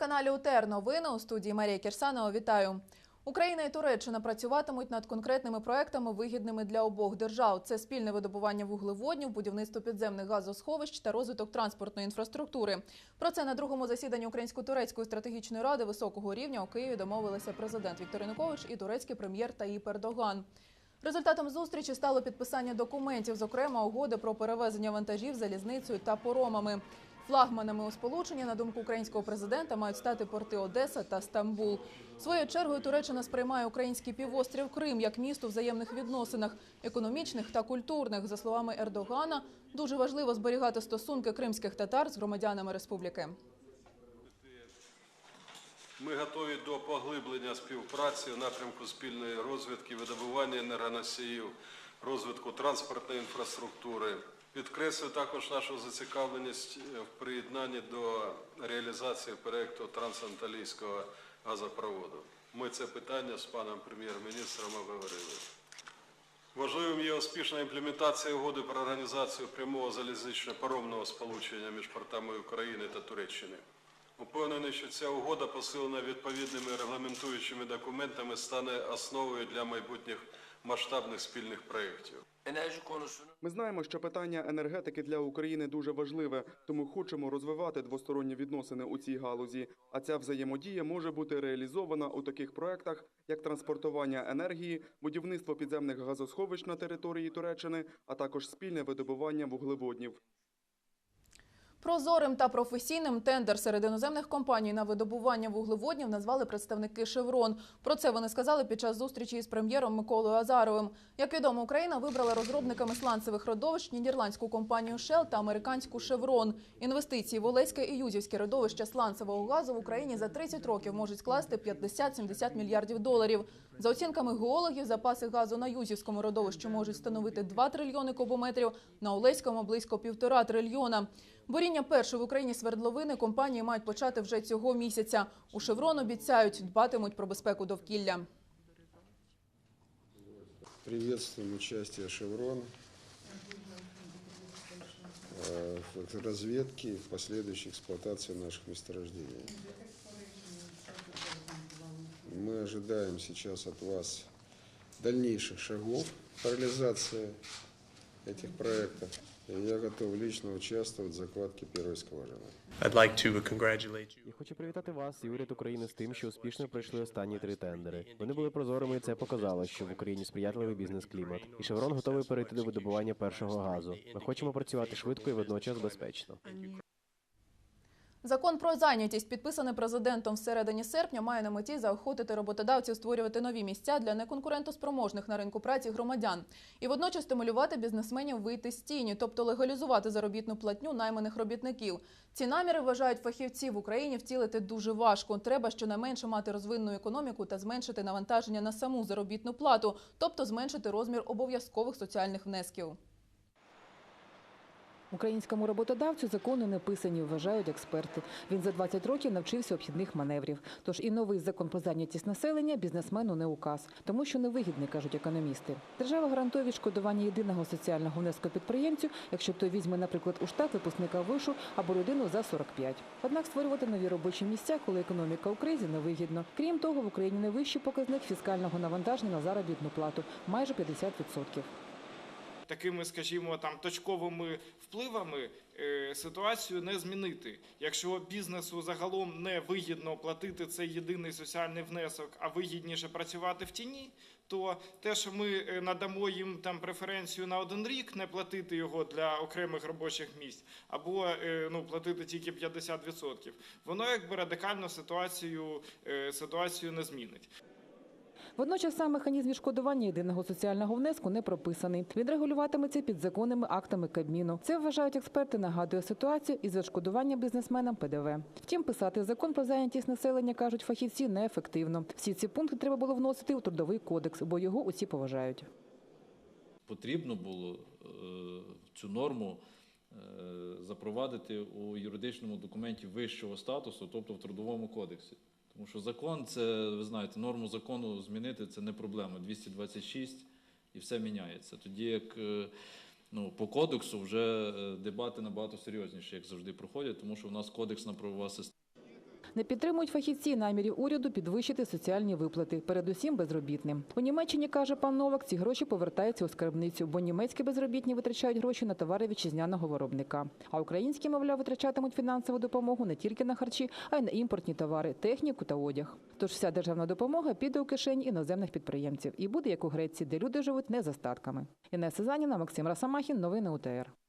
телеканалі УТР новини у студії Марія Кірсанова. Вітаю. Україна і Туреччина працюватимуть над конкретними проектами, вигідними для обох держав. Це спільне видобування вуглеводнів, будівництво підземних газосховищ та розвиток транспортної інфраструктури. Про це на другому засіданні Українсько-турецької стратегічної ради високого рівня у Києві домовилися президент Віктор Янукович і турецький прем'єр Таїп Ердоган. Результатом зустрічі стало підписання документів, зокрема угоди про перевезення вантажів залізницею та поромами. Флагманами у сполученні, на думку українського президента, мають стати порти Одеса та Стамбул. Своєю чергою Туреччина сприймає український півострів Крим як місто взаємних відносинах, економічних та культурних. За словами Ердогана, дуже важливо зберігати стосунки кримських татар з громадянами республіки. Ми готові до поглиблення співпраці в напрямку спільної розвідки, видобування енергоносіїв, розвитку транспортної інфраструктури. Підкреслю також нашу зацікавленість в приєднанні до реалізації проєкту трансанталійського газопроводу. Ми це питання з паном прем'єр-міністром обговорили. Важливим є успішна імплементація угоди про організацію прямого залізнично-паромного сполучення між портами України та Туреччини. Упевнений, що ця угода, посилена відповідними регламентуючими документами, стане основою для майбутніх масштабних спільних проєктів. Ми знаємо, що питання енергетики для України дуже важливе, тому хочемо розвивати двосторонні відносини у цій галузі. А ця взаємодія може бути реалізована у таких проектах, як транспортування енергії, будівництво підземних газосховищ на території Туреччини, а також спільне видобування вуглеводнів. Прозорим та професійним тендер серед іноземних компаній на видобування вуглеводнів назвали представники «Шеврон». Про це вони сказали під час зустрічі із прем'єром Миколою Азаровим. Як відомо, Україна вибрала розробниками сланцевих родовищ нідерландську компанію «Шел» та американську «Шеврон». Інвестиції в Олеське і Юзівське родовище сланцевого газу в Україні за 30 років можуть скласти 50-70 мільярдів доларів. За оцінками геологів, запаси газу на Юзівському родовищі можуть становити 2 трильйони кубометрів, на Олеському – близько півтора трильйона. Буріння першої в Україні свердловини компанії мають почати вже цього місяця. У «Шеврон» обіцяють, дбатимуть про безпеку довкілля. Приветствуем участие «Шеврон» э, в разведке и в последующей эксплуатации наших месторождений. Мы ожидаем сейчас от вас дальнейших шагов по реализации этих проектов. Я готов лично участвовать в закладке первой скважины. I'd like to congratulate you. Я хочу привітати вас і уряд України з тим, що успішно пройшли останні три тендери. Вони були прозорими, і це показало, що в Україні сприятливий бізнес-клімат. І Шеврон готовий перейти до видобування першого газу. Ми хочемо працювати швидко і водночас безпечно. Закон про зайнятість, підписаний президентом всередині серпня, має на меті заохотити роботодавців створювати нові місця для неконкурентоспроможних на ринку праці громадян і водночас стимулювати бізнесменів вийти з тіні, тобто легалізувати заробітну платню найманих робітників. Ці наміри вважають фахівці в Україні втілити дуже важко. Треба щонайменше мати розвинну економіку та зменшити навантаження на саму заробітну плату, тобто зменшити розмір обов'язкових соціальних внесків. Українському роботодавцю закони не писані, вважають експерти. Він за 20 років навчився обхідних маневрів. Тож і новий закон про зайнятість населення бізнесмену не указ, тому що невигідний, кажуть економісти. Держава гарантує відшкодування єдиного соціального внеску підприємцю, якщо той візьме, наприклад, у штат випускника вишу або людину за 45. Однак створювати нові робочі місця, коли економіка у кризі, невигідно. Крім того, в Україні найвищий показник фіскального навантаження на заробітну плату майже 50%. Такими, скажімо, там точковими впливами е, ситуацію не змінити. Якщо бізнесу загалом не вигідно платити цей єдиний соціальний внесок, а вигідніше працювати в тіні, то те, що ми е, надамо їм там преференцію на один рік, не платити його для окремих робочих місць, або е, ну платити тільки 50%, воно якби радикально ситуацію, ситуацію не змінить. Водночас сам механізм відшкодування єдиного соціального внеску не прописаний. Він регулюватиметься підзаконними актами Кабміну. Це вважають експерти, нагадує ситуацію із відшкодуванням бізнесменам ПДВ. Втім, писати закон про зайнятість населення кажуть фахівці неефективно. Всі ці пункти треба було вносити у трудовий кодекс, бо його усі поважають. потрібно було е, цю норму е, запровадити у юридичному документі вищого статусу, тобто в трудовому кодексі. Тому що закон, це ви знаєте, норму закону змінити це не проблема. 226 і все міняється. Тоді як е, ну, по кодексу вже е, дебати набагато серйозніші, як завжди проходять, тому що в нас кодексна правова система. Не підтримують фахівці намірів уряду підвищити соціальні виплати, передусім безробітним. У Німеччині каже пан Новак, ці гроші повертаються у скарбницю, бо німецькі безробітні витрачають гроші на товари вітчизняного виробника. А українські, мовляв, витрачатимуть фінансову допомогу не тільки на харчі, а й на імпортні товари, техніку та одяг. Тож вся державна допомога піде у кишені іноземних підприємців і буде як у Греції, де люди живуть не за статками. Інеса Заніна, Максим Расамахін, новини УТР.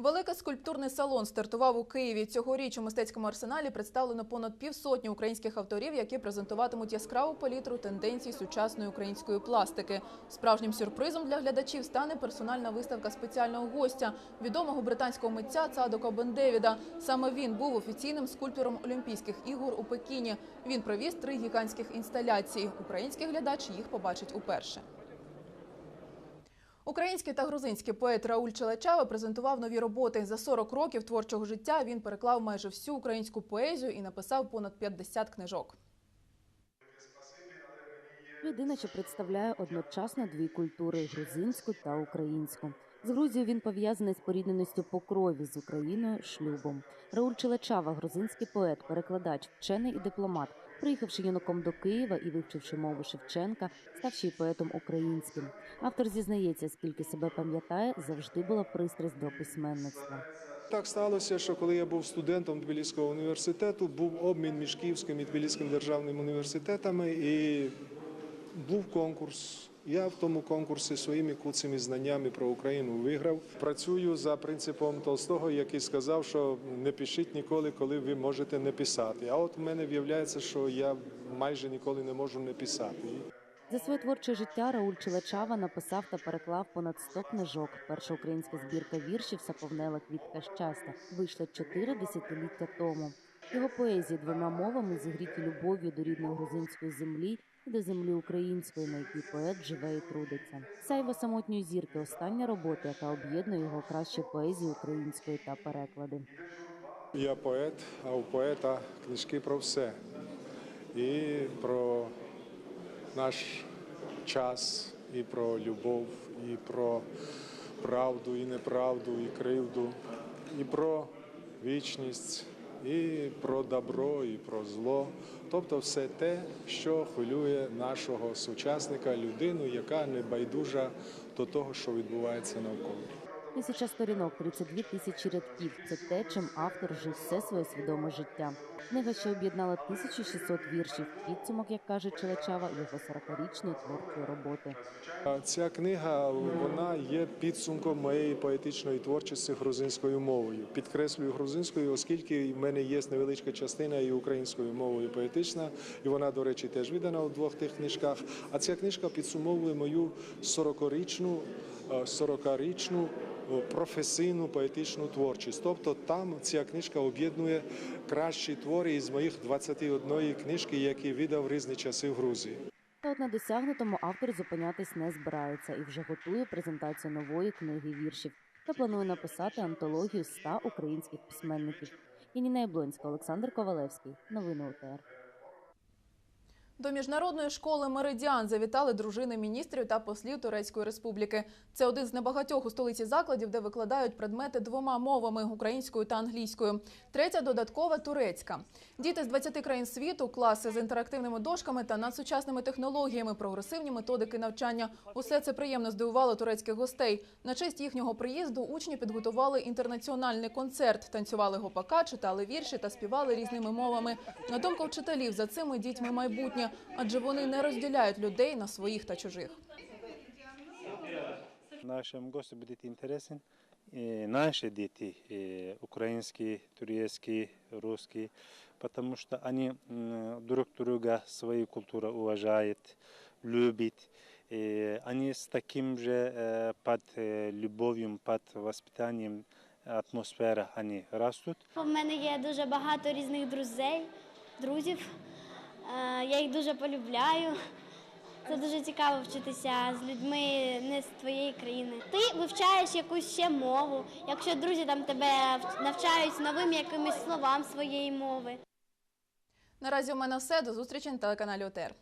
Великий скульптурний салон стартував у Києві. Цьогоріч у мистецькому арсеналі представлено понад півсотні українських авторів, які презентуватимуть яскраву палітру тенденцій сучасної української пластики. Справжнім сюрпризом для глядачів стане персональна виставка спеціального гостя відомого британського митця Цадока Бендевіда. Саме він був офіційним скульптором Олімпійських ігор у Пекіні. Він привіз три гігантських інсталяції. Український глядач їх побачить уперше. Український та грузинський поет Рауль Челачава презентував нові роботи. За 40 років творчого життя він переклав майже всю українську поезію і написав понад 50 книжок. Людина, що представляє одночасно дві культури грузинську та українську. З Грузією він пов'язаний з порідненістю по крові з Україною шлюбом. Рауль Челачава, грузинський поет, перекладач, вчений і дипломат. Приїхавши юнаком до Києва і вивчивши мову Шевченка, ставши й поетом українським. Автор зізнається, скільки себе пам'ятає, завжди була пристрасть до письменництва. Так сталося, що коли я був студентом Тбіліського університету, був обмін між Київським і Тбіліським державними університетами, і був конкурс. Я в тому конкурсі своїми куцими знаннями про Україну виграв. Працюю за принципом Толстого, який сказав, що не пишіть ніколи, коли ви можете не писати. А от в мене виявляється, що я майже ніколи не можу не писати. За своє творче життя Рауль Челачава написав та переклав понад 100 книжок. Перша українська збірка віршів Саповнела квітка щастя вийшла чотири десятиліття тому. Його поезії двома мовами зігріті любов'ю до рідної грузинської землі до землі української, на якій поет живе і трудиться. Сайва самотньої зірки остання робота, яка об'єднує його кращі поезії української та переклади. Я поет, а у поета книжки про все. І про наш час, і про любов, і про правду, і неправду, і кривду, і про вічність, і про добро, і про зло. Тобто все те, що хвилює нашого сучасника, людину, яка не байдужа до того, що відбувається навколо. Тисяча сторінок, 32 тисячі рядків. Це те, чим автор жив все своє свідоме життя. Книга, що об'єднала 1600 віршів. Підсумок, як каже Челачава, його 40-річної творчої роботи. Ця книга вона є підсумком моєї поетичної творчості грузинською мовою. Підкреслюю грузинською, оскільки в мене є невеличка частина і українською мовою поетична, і вона, до речі, теж видана у двох тих книжках. А ця книжка підсумовує мою 40-річну, е, 40-річну е, професійну поетичну творчість. Тобто там ця книжка об'єднує кращі твори із моїх 21 книжки, які видав різні часи в Грузії. Та от на досягнутому автор зупинятись не збирається і вже готує презентацію нової книги віршів та планує написати антологію 100 українських письменників. Яніна Яблонська, Олександр Ковалевський. Новини УТР. До міжнародної школи Меридіан завітали дружини міністрів та послів Турецької республіки. Це один з небагатьох у столиці закладів, де викладають предмети двома мовами українською та англійською. Третя додаткова турецька. Діти з 20 країн світу, класи з інтерактивними дошками та надсучасними технологіями, прогресивні методики навчання. Усе це приємно здивувало турецьких гостей. На честь їхнього приїзду учні підготували інтернаціональний концерт, танцювали гопака, читали вірші та співали різними мовами. На думку вчителів, за цими дітьми майбутнє, адже вони не розділяють людей на своїх та чужих. Нашим гостям буде інтересен і наші діти, українські, турецькі, русські, потому что они м, друг друга свою культуру уважают, любят. И они с таким же под любовью, под воспитанием атмосфера они растут. У мене є дуже багато різних друзей, друзів. Е, Я їх дуже полюбляю. Це дуже цікаво вчитися з людьми не з твоєї країни. Ти вивчаєш якусь ще мову, якщо друзі там тебе навчають новим якимось словам своєї мови. Наразі у мене все. До зустрічі на телеканалі ОТР.